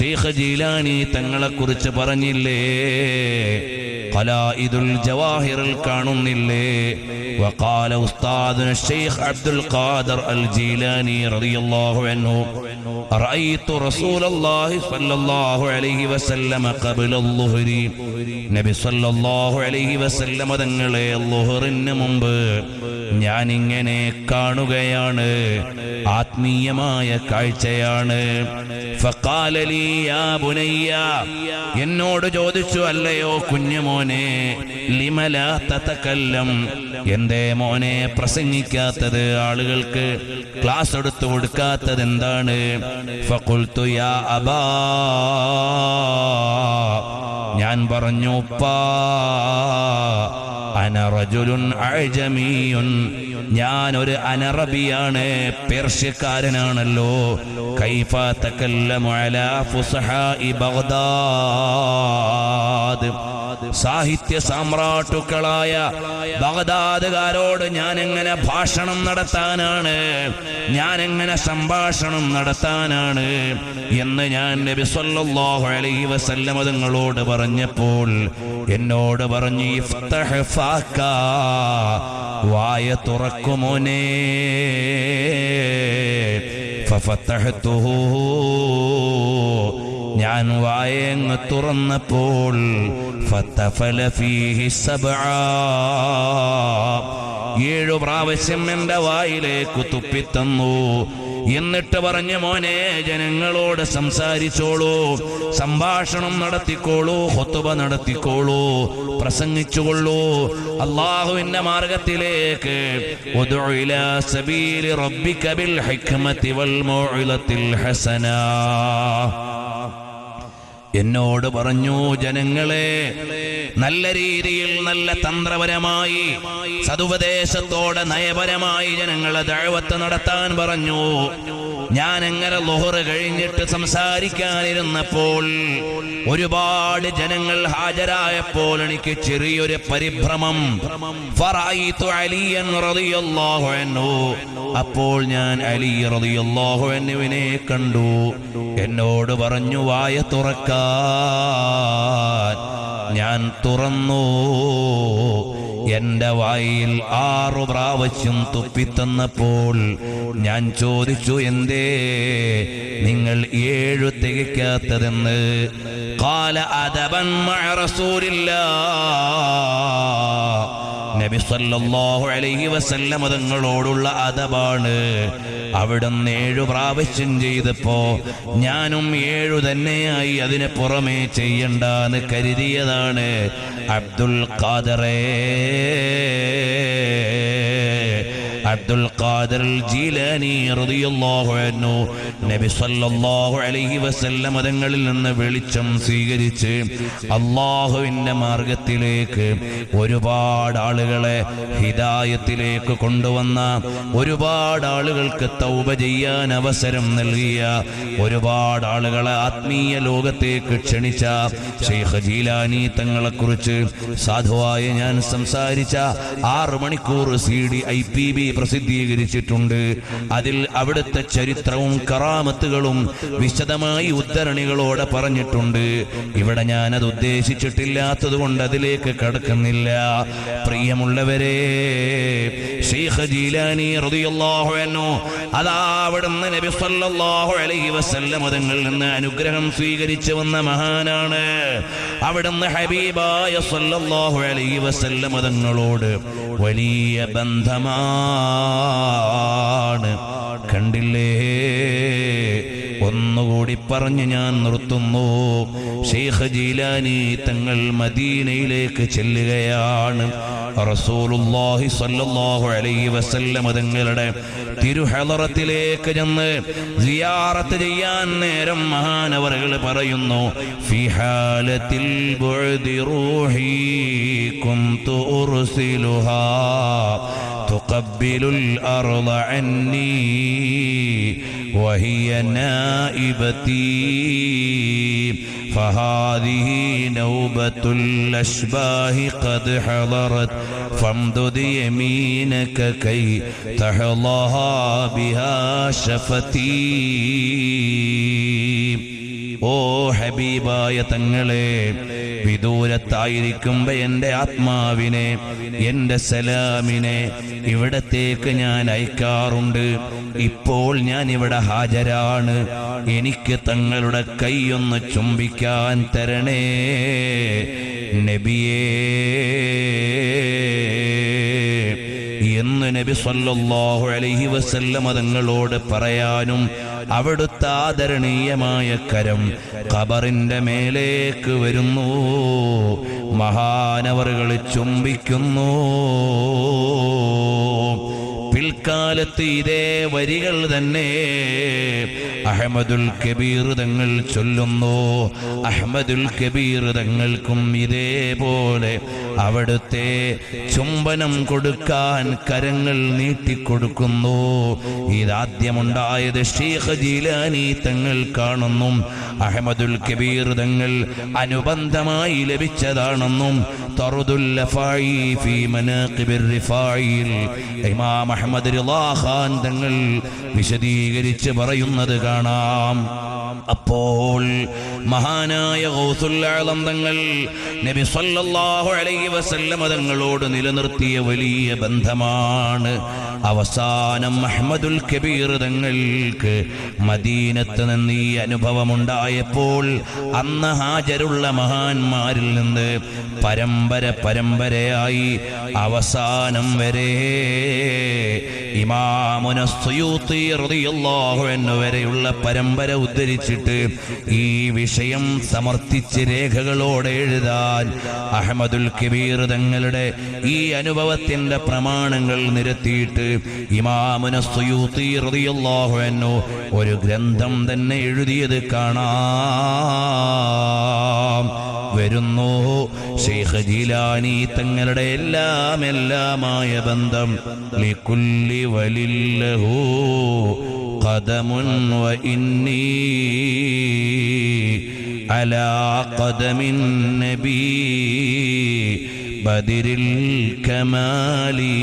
ഷെയ്ഖ് ജീലാനി തങ്ങളെക്കുറിച്ച് പറഞ്ഞില്ലേ? ഖലായിദുൽ ജവാഹിറിൽ കാണുന്നില്ലേ وقال أستاذنا الشيخ عبد القادر الجيلاني رضي الله عنه رأيت رسول الله صلى الله عليه وسلم قبل الظهر നബി സല്ലല്ലാഹു അലൈഹി വസല്ലമ തങ്ങളെ ളുഹറിന് മുമ്പ് ഞാൻ ഇങ്ങനെ കാണുകയാണ് ആത്മീയമായ കാഴ്ചയാണ് ഫഖാല ലീ യാ ബുനയ്യ എന്നോട് ചോദിച്ചു അല്ലയോ കുഞ്ഞുമോനെ ലിമല ലിമലാത്തക്കല്ലം എന്തേ മോനെ പ്രസംഗിക്കാത്തത് ആളുകൾക്ക്? ക്ലാസ് എടുത്തു കൊടുക്കാത്തത് എന്താണ്? അബാ. ഞാൻ പറഞ്ഞു ഉപ്പാ അഴജമീയുൻ ഞാൻ ഒരു അനറബിയാണ് പേർഷ്യക്കാരനാണല്ലോ. കൈഫ തകല്ലമു അലാ ഇ ബഗ്ദാദ്. സാഹിത്യ സാമ്രാട്ടുക്കളായ ബഗദാദുകാരോട് ഞാൻ എങ്ങനെ ഭാഷണം നടത്താനാണ്? ഞാൻ എങ്ങനെ സംഭാഷണം നടത്താനാണ്? എന്ന് ഞാൻ നബി സല്ലല്ലാഹു അലൈഹി വസല്ലമ തങ്ങളോട് പറഞ്ഞപ്പോൾ എന്നോട് പറഞ്ഞു ഇഫ്തഹ് ഫാക്ക വായ തുറക്കുമോനെ ഫഫത്തഹ്തുഹു. ഞാൻ വായങ്ങ് തുറന്നപ്പോൾ ഏഴു പ്രാവശ്യം എന്റെ വായിലേക്ക് തുപ്പിത്തന്നു. എന്നിട്ട് പറഞ്ഞു മോനെ ജനങ്ങളോട് സംസാരിച്ചോളൂ. സംഭാഷണം നടത്തിക്കോളൂ. ഹൊത്തുബ നടത്തിക്കോളൂ. പ്രസംഗിച്ചുകൊള്ളൂ. അള്ളാഹുവിന്റെ മാർഗത്തിലേക്ക് റബ്ബിക ബിൽ ഹസനാ. എന്നോട് പറഞ്ഞു ജനങ്ങളെ നല്ല രീതിയിൽ നല്ല തന്ത്രപരമായി സതുപദേശത്തോടെ നയപരമായി ജനങ്ങളെ ദഴവത്ത് നടത്താൻ പറഞ്ഞു. ഞാൻ എങ്ങനെ ലോഹറ് കഴിഞ്ഞിട്ട് സംസാരിക്കാനിരുന്നപ്പോൾ ഒരുപാട് ജനങ്ങൾ ഹാജരായപ്പോൾ എനിക്ക് ചെറിയൊരു പരിഭ്രമം. അപ്പോൾ ഞാൻ അലി റളിയല്ലാഹു അൻഹുവിനെ കണ്ടു. എന്നോട് പറഞ്ഞു വായ തുറക്കാൻ. ഞാൻ തുറന്നു. എന്റെ വായിൽ ആറു പ്രാവശ്യം തുപ്പിത്തന്നപ്പോൾ ഞാൻ ചോദിച്ചു എന്തേ? നിങ്ങൾ ഏഴു തികയ്ക്കാത്തതെന്ന്. കാല അദബൻ നബി സല്ലല്ലാഹു അലൈഹി തങ്ങളോടുള്ള അവിടുന്ന് ഏഴു പ്രാവശ്യം ചെയ്തപ്പോ ഞാനും ഏഴു തന്നെയായി അതിന് പുറമേ ചെയ്യണ്ടെന്ന് കരുതിയതാണ് അബ്ദുൽ ഖാദറേ. അബ്ദുൽ ഖാദർ ജീലാനി റളിയല്ലാഹു അൻഹു നബി സല്ലല്ലാഹു അലൈഹി വസല്ലം തങ്ങളിൽ നിന്ന് വെളിച്ചം സ്വീകരിച്ച് അല്ലാഹുവിന്റെ മാർഗത്തിലേക്ക് ഒരുപാട് ആളുകളെ ഹിദായത്തിലേക്ക് കൊണ്ടുവന്ന ഒരുപാട് ആളുകൾക്ക് തൗബ ചെയ്യാൻ അവസരം നൽകിയ ഒരുപാട് ആളുകളെ ആത്മീയ ലോകത്തേക്ക് ക്ഷണിച്ച ഷെയ്ഖ് ജീലാനി തങ്ങളെക്കുറിച്ച് സാധുവായ ഞാൻ സംസാരിച്ച ആറ് മണിക്കൂർ C D I P B പ്രസിദ്ധീകരിച്ചിട്ടുണ്ട്. അതിൽ അവിടുത്തെ ചരിത്രവും കറാമത്തുകളും വിശദമായി ഉദ്ധരണികളോടെ പറഞ്ഞിട്ടുണ്ട്. ഇവിടെ ഞാൻ അത് ഉദ്ദേശിച്ചിട്ടില്ലാത്തത് കൊണ്ട് അതിലേക്ക് കടക്കുന്നില്ല. പ്രിയമുള്ളവരെ അതാ അവിടുന്ന് നബി നിന്ന് അനുഗ്രഹം സ്വീകരിച്ചു വന്ന മഹാനാണ്. അവിടുന്ന് ഹബീബായ സല്ലല്ലാഹു അലൈഹി വസല്ലം തങ്ങളോട് വലിയ ബന്ധമാണ്. കണ്ടില്ലേ? ഒന്നുകൂടി പറഞ്ഞ് ഞാൻ നിർത്തുന്നു. ഷെയ്ഖ് ജീലാനി തങ്ങൾ മദീനയിലേക്ക് ചെല്ലുകയാണ്. റസൂലുള്ളാഹി സ്വല്ലല്ലാഹു അലൈഹി വസല്ലം തങ്ങളുടെ തിരുഹലറത്തിലേക്ക് ചെന്ന് സിയാറത്ത് ചെയ്യാൻ നേരം മഹാനവറുകൾ പറയുന്നു ഫിഹാലത്തിൽ ബുഅദി റൂഹി കുന്തു ഉർസിലുഹാ تقبل الأرض عني وهي نائبتي. فهذه نوبة الأشباه قد حضرت. فامدد يمينك كي تحظها بها شفتي. ഓ ഹബീബായ തങ്ങളെ വിദൂരത്തായിരിക്കുമ്പോ എന്റെ ആത്മാവിനെ എന്റെ സലാമിനെ ഇവിടത്തേക്ക് ഞാൻ അയക്കാറുണ്ട്. ഇപ്പോൾ ഞാൻ ഇവിടെ ഹാജരാണ്. എനിക്ക് തങ്ങളുടെ കൈയൊന്ന് ചുംബിക്കാൻ തരണേ നബിയേ. നബി സല്ലല്ലാഹു അലൈഹി വസല്ലമ തങ്ങളോട് പറയാനും അവിടുത്തെ ആദരണീയമായ കരം ഖബറിന്റെ മേലേക്ക് വരുന്നു. മഹാനവറുകൾ ചുംബിക്കുന്നു. പിൽക്കാലത്ത് ഇതേ വരികൾ തന്നെ അഹമ്മദുൽ കബീർ തങ്ങൾ ചൊല്ലുന്നു. അഹമ്മദുൽ കബീർ തങ്ങൾക്കും ഇതേപോലെ അവിടുത്തെ ചുംബനം കൊടുക്കാൻ കരങ്ങൾ നീട്ടിക്കൊടുക്കുന്നു. ഇതാദ്യമുണ്ടായത് ഷീഖ് ജീലാനി തങ്ങൾ കാണുന്നു. അഹമ്മദുൽ കബീർ തങ്ങൾ അനുബന്ധമായി ലഭിച്ചതാണെന്നും. ഇമാം അഹമ്മദ് ഖാൻ തങ്ങൾ വിശദീകരിച്ച് പറയുന്നത് കാണാം. അപ്പോൾ മഹാനായ ആലം തങ്ങൾ നബി സല്ലല്ലാഹു അലൈഹി വസല്ലമ തങ്ങളോട് നിലനിർത്തിയ വലിയ ബന്ധമാണ്. അവസാനം അഹ്മദുൽ കബീർ തങ്ങൾക്ക് മദീനത്ത് നിന്ന് ഈ അനുഭവമുണ്ടായപ്പോൾ അന്ന് ഹാജരുള്ള മഹാന്മാരിൽ നിന്ന് പരമ്പര പരമ്പരയായി അവസാനം വരെ വരെയുള്ള പരമ്പര ഉദ്ധരിച്ചിട്ട് ഈ വിഷയം സമർത്ഥിച്ച് രേഖകളോടെ എഴുതാൻ അഹമ്മദുൽ കബീർ തങ്ങളുടെ ഈ അനുഭവത്തിന്റെ പ്രമാണങ്ങൾ നിരത്തിയിട്ട് ഇമാമുന സുയൂത്തി റളിയല്ലാഹു അൻഹു ഒരു ഗ്രന്ഥം തന്നെ എഴുതിയത് കാണാം. വരുന്നു. ഷെയ്ഖ് ജീലാനി തങ്ങളുടെ എല്ലാം എല്ലാമായ ബന്ധം. ലിക്കുല്ലി വലില്ലഹു ഖദമുൻ വ ഇന്നി അലാ ഖദമിൻ നബി ബദിരിൽ കമാലി.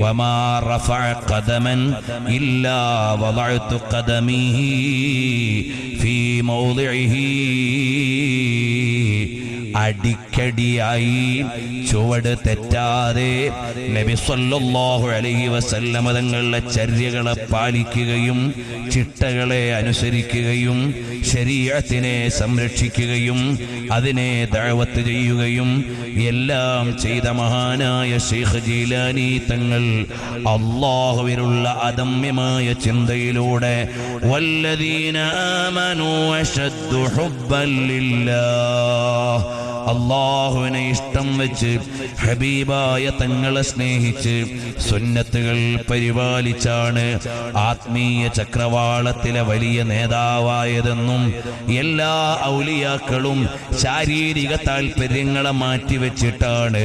وما رفع قدما إلا وضعت قدمه في موضعه അടിക്കടിയായി. ചുവട് തെറ്റാതെ നബി സല്ലല്ലാഹു അലൈഹി വസല്ലമ തങ്ങളുടെ ചര്യകളെ പാലിക്കുകയും ചിട്ടകളെ അനുസരിക്കുകയും ശരീരത്തിനെ സംരക്ഷിക്കുകയും അതിനെ ദഅവത്ത് ചെയ്യുകയും എല്ലാം ചെയ്ത മഹാനായ ഷെയ്ഖ് ജീലാനി തങ്ങൾ അള്ളാഹുവിനുള്ള അദമ്യമായ ചിന്തയിലൂടെ വല്ലദീന ആമനു അശദ്ദു ഹുബ്ബൻ അള്ളാഹുവിനെ ഇഷ്ടം വെച്ച് ഹബീബായ തങ്ങളെ സ്നേഹിച്ച് സുന്നത്തുകൾ പരിപാലിച്ചാണ് ആത്മീയ ചക്രവാളത്തിലെ വലിയ നേതാവായതെന്നും എല്ലാ ഔലിയാക്കളും ശാരീരിക താല്പര്യങ്ങളെ മാറ്റിവെച്ചിട്ടാണ്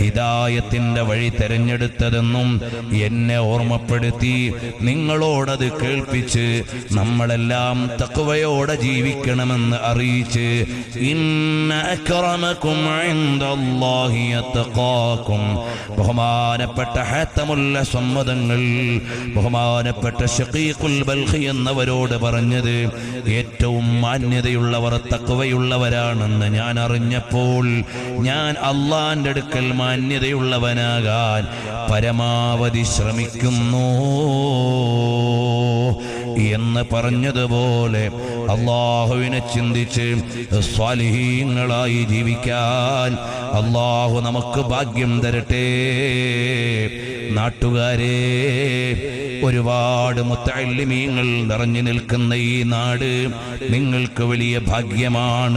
ഹിദായത്തിന്റെ വഴി തെരഞ്ഞെടുത്തതെന്നും എന്നെ ഓർമ്മപ്പെടുത്തി നിങ്ങളോടത് കേൾപ്പിച്ച് നമ്മളെല്ലാം തക്കുവയോടെ ജീവിക്കണമെന്ന് അറിയിച്ച് ഇന്ന അക്രമക്കും ഇൻദല്ലാഹി യതഖാകും ബഹുമാനപ്പെട്ട ഹാത്തമുല്ല സമ്മതങ്ങൾ ബഹുമാനപ്പെട്ട ഷഖീഖുൽ ബൽഖി എന്നവരോട് പറഞ്ഞു ഏറ്റവും മാന്യതയുള്ളവർ തഖ്വയുള്ളവരാണെന്ന് ഞാൻ അറിഞ്ഞപ്പോൾ ഞാൻ അള്ളാന്റെ അടുക്കൽ മാന്യതയുള്ളവനാകാൻ പരമാവധി ശ്രമിക്കുന്നു. എന്ന് പറഞ്ഞതുപോലെ അള്ളാഹുവിനെ ചിന്തിച്ച് സ്വാലിഹീങ്ങളായി ജീവിക്കാൻ അള്ളാഹു നമുക്ക് ഭാഗ്യം തരട്ടെ. നാട്ടുകാരെ ഒരുപാട് മുത്തല്ലിമീങ്ങൾ നിറഞ്ഞു നിൽക്കുന്ന ഈ നാട് നിങ്ങൾക്ക് വലിയ ഭാഗ്യമാണ്.